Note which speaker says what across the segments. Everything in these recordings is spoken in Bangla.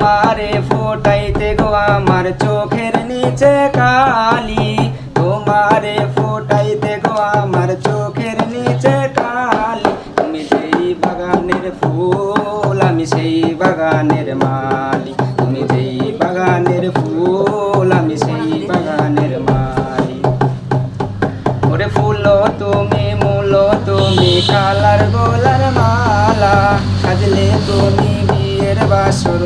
Speaker 1: তোমারে ফোটাইতে গো আমার চোখের নিচে কালি। তোমারে ফোটাইতে গো আমার চোখের নিচে কালি। তুমি সেই বাগানের ফুল, আমি সেই বাগানের মালি। তুমি যেই বাগানের ফুল, আমি সেই বাগানের মালি। ওরে ফুল, তুমি মূল, তুমি কালার গোলার মালা। সাজলে তুমি বিয়ের বাসর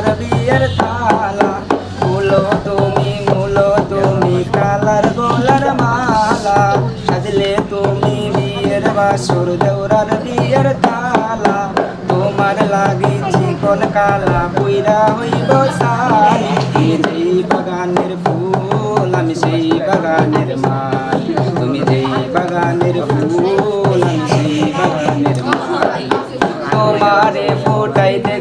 Speaker 1: দেওরার বিয়ের থালা ফুল তুমি, মূল তুমি, কালার গোলার মালা। সাজলে তুমি বিয়ের বাসর দেওরার বিয়ের থালা তোমার লাগি চিকন কালা পুইরা হইব যেই বাগানের ফুল, আমি সেই বাগানের মাল। তুমি যেই বাগানের ফুল, আমি সেই বাগানের মাল। তোমারে ফোটাইতে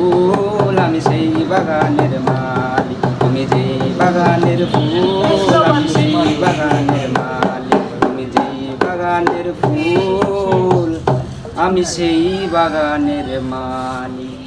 Speaker 1: ফুল, আমি সেই বাগানের মালিক। তুমি যে বাগানের ফুল, আমি সেই বাগানের মালিক। তুমি যে বাগানের ফুল, আমি সেই বাগানের মালিক।